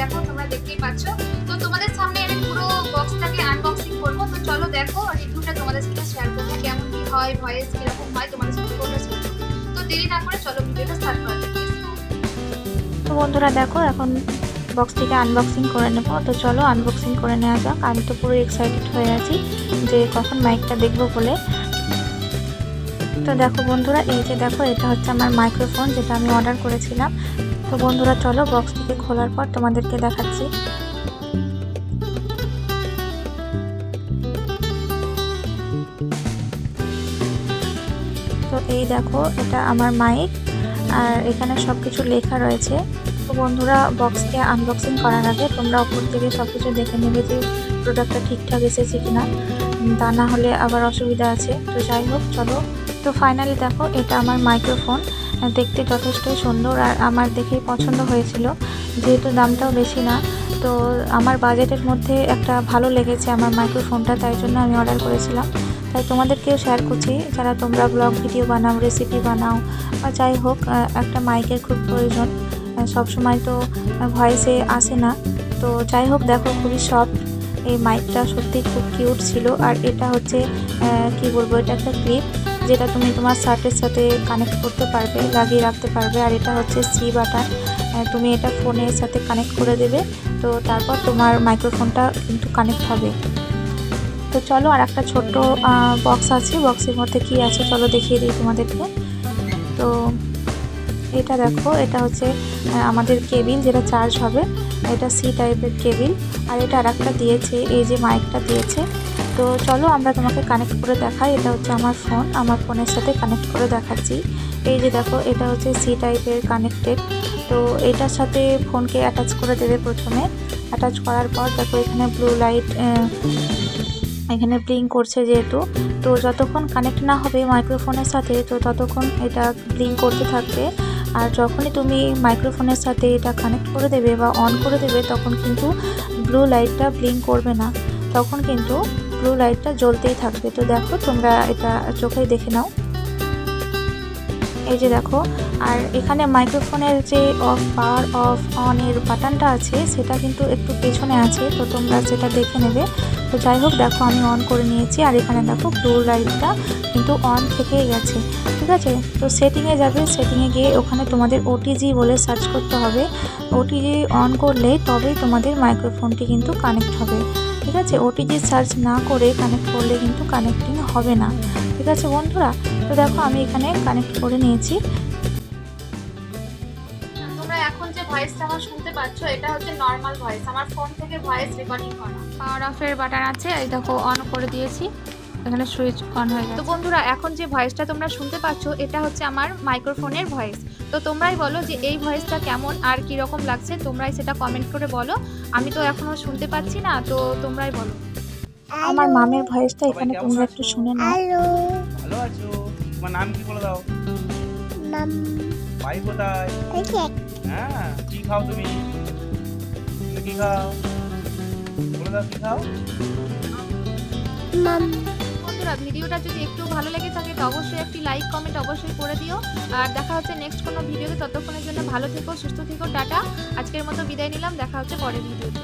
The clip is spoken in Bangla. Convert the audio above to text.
দেখো, তোমরা দেখতেই পাচ্ছ। তো তোমাদের সামনে আমি পুরো বক্সটাকে আনবক্সিং করব। তো চলো দেখো রিভিউটা তোমাদের সাথে শেয়ার করব। কেমন কি হয়, ভয়েস কীরকম হয়, তোমাদের সাথে তো দেরি না করে চলো ভিডিওটা স্টার্ট করা তো বন্ধুরা দেখো, এখন বক্সটিকে আনবক্সিং করে নেব। তো চলো আনবক্সিং করে নেওয়া যাক। আমি তো পুরো এক্সাইটেড হয়ে আছি যে কখন মাইকটা দেখব বলে। তো দেখো বন্ধুরা, এই যে দেখো, এটা হচ্ছে আমার মাইক্রোফোন যেটা আমি অর্ডার করেছিলাম। তো বন্ধুরা, চলো বক্সটিকে খোলার পর তোমাদেরকে দেখাচ্ছি। তো এই দেখো, এটা আমার মাইক আর এখানে সব কিছু লেখা রয়েছে। তো বন্ধুরা বক্সকে আনবক্সিং করার আগে তোমরা ওপর থেকে সব কিছু দেখে নেবে যে প্রোডাক্টটা ঠিকঠাক এসেছে কিনা। তা না হলে আবার অসুবিধা আছে। তো যাই হোক, চলো তো ফাইনালি দেখো, এটা আমার মাইক্রোফোন দেখতে যথেষ্টই সুন্দর আর আমার দেখেই পছন্দ হয়েছিল। যেহেতু দামটাও বেশি না, তো আমার বাজেটের মধ্যে একটা ভালো লেগেছে আমার মাইক্রোফোনটা তাই জন্য আমি অর্ডার করেছিলাম। তাই তোমাদেরকেও শেয়ার করছি, যারা তোমরা ব্লগ ভিডিও বানাও রেসিপি বানাও, বা যাই হোক একটা মাইকের খুব প্রয়োজন সব সময় তো ভয়েসে আসে না। তো যাই হোক, দেখো খুবই সফট এই মাইকটা সত্যি খুব কিউট ছিল। আর এটা হচ্ছে কি বলব, এটা একটা ক্লিপ যেটা তুমি তোমার শার্টের সাথে কানেক্ট করতে পারবে, লাগিয়ে রাখতে পারবে। আর এটা হচ্ছে সি বাটন তুমি এটা ফোনের সাথে কানেক্ট করে দেবে। তো তারপর তোমার মাইক্রোফোনটা কিন্তু কানেক্ট হবে। তো চলো আর একটা ছোট্ট বক্স আছে। বক্সের মধ্যে কি আছে চলো দেখিয়ে দিই তোমাদেরকে। তো এটা দেখো, এটা হচ্ছে আমাদের কেবিল যেটা চার্জ হবে। এটা সি টাইপের কেবিল আর এটা আর একটা দিয়েছে, এই যে মাইকটা দিয়েছে। তো চলো আমরা তোমাকে কানেক্ট করে দেখাই। এটা হচ্ছে আমার ফোন আমার ফোনের সাথে কানেক্ট করে দেখাচ্ছি। এই যে দেখো, এটা হচ্ছে সি টাইপের কানেক্টেড তো এটার সাথে ফোনকে অ্যাটাচ করে দেবে প্রথমে। অ্যাটাচ করার পর দেখো, এখানে ব্লু লাইট এখানে ব্লিং করছে যেহেতু। তো যতক্ষণ কানেক্ট না হবে মাইক্রোফোনের সাথে, তো ততক্ষণ এটা ব্লিং করতে থাকবে। আর যখনই তুমি মাইক্রোফোনের সাথে এটা কানেক্ট করে দেবে বা অন করে দেবে, তখন কিন্তু ব্লু লাইটটা ব্লিং করবে না। তখন কিন্তু ব্লু লাইটটা জ্বলতেই থাকবে। তো দেখো, তোমরা এটা চোখেই দেখে নাও। এই যে দেখো, আর এখানে মাইক্রোফোনের যে অফ পাওয়ার অফ অন এর বাটনটা আছে, সেটা কিন্তু একটু পেছনে আছে, তো তোমরা সেটা দেখে নেবে। তো যাই হোক, দেখো, আমি অন করে নিয়েছি, আর এখানে দেখো ব্লু লাইটটা কিন্তু অন থেকেই গেছে, ঠিক আছে? তো সেটিংয়ে যাবে সেটিংয়ে গিয়ে ওখানে তোমাদের ওটিজি বলে সার্চ করতে হবে। ওটিজি অন করলে তবেই তোমাদের মাইক্রোফোনটি কিন্তু কানেক্ট হবে। ঠিক আছে ওটিজি সার্চ না করে কানেক্ট করলে কিন্তু কানেক্টিং হবে না। ঠিক আছে বন্ধুরা? তো দেখো আমি এখানে কানেক্ট করে নিয়েছি। তোমরা এখন যে ভয়েসটা আমার শুনতে পাচ্ছ এটা হচ্ছে নর্মাল ভয়েস আমার ফোন থেকে ভয়েস রেকর্ডিং করা। পাওয়ার অফের বাটন আছে এই দেখো অন করে দিয়েছি। এখানে সুইচ অন হয়ে গেছে। তো বন্ধুরা এখন যে ভয়েসটা তোমরা শুনতে পাচ্ছ এটা হচ্ছে আমার মাইক্রোফোনের ভয়েস তো তোমরাই বলো যে এই ভয়েসটা কেমন আর কি রকম লাগছে তোমরাই সেটা কমেন্ট করে বলো। আমি তো এখনও শুনতে পাচ্ছি না তো তোমরাই বলো। আমার মামের ভয়েসটা এখানে তোমরা একটু শুনে নাও। হ্যালো ভালো আছো? তোমার নাম কি বলে দাও? মাম। ভাই কোথায়? হ্যাঁ কি খাও তুমি কি খাও? বলে দাও কি খাও? মাম। বন্ধুরা, ভিডিওটা যদি একটু ভালো লেগে থাকে, তো অবশ্যই একটি লাইক কমেন্ট অবশ্যই করে দিও। আর দেখা হচ্ছে নেক্সট কোনো ভিডিওতে, ততক্ষণের জন্য ভালো থেকো, সুস্থ থেকো, টাটা। আজকের মতো বিদায় নিলাম, দেখা হচ্ছে পরের ভিডিওতে।